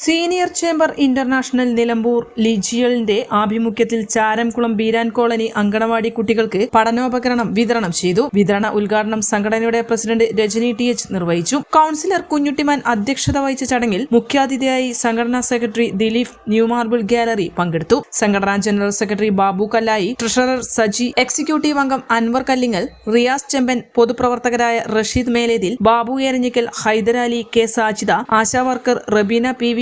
Senior chamber international Nilambur ലിജിയലിന്റെ ആഭിമുഖ്യത്തിൽ Charamkulam Beeran colony anganwadi കുട്ടികൾക്ക് പഠനോപകരണം വിതരണം ചെയ്തു. വിതരണ ഉദ്ഘാടനം സംഘടനയുടെ പ്രസിഡന്റ് രജനി ടി എച്ച് നിർവഹിച്ചു. കൌൺസിലർ കുഞ്ഞുട്ടിമാൻ അധ്യക്ഷത വഹിച്ച ചടങ്ങിൽ മുഖ്യാതിഥിയായി സംഘടനാ secretary Dileep new marble gallery പങ്കെടുത്തു. സംഘടനാ general secretary Babu Kallayi treasurer Saji executive അംഗം Anwar Kallingal Riyas Chemban പൊതുപ്രവർത്തകരായ Rasheed Meletheel Babu Eranhikkal Hyderali K Sajida ASHA worker Rabeena P V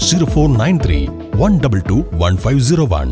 Zero four nine three one double two one five zero one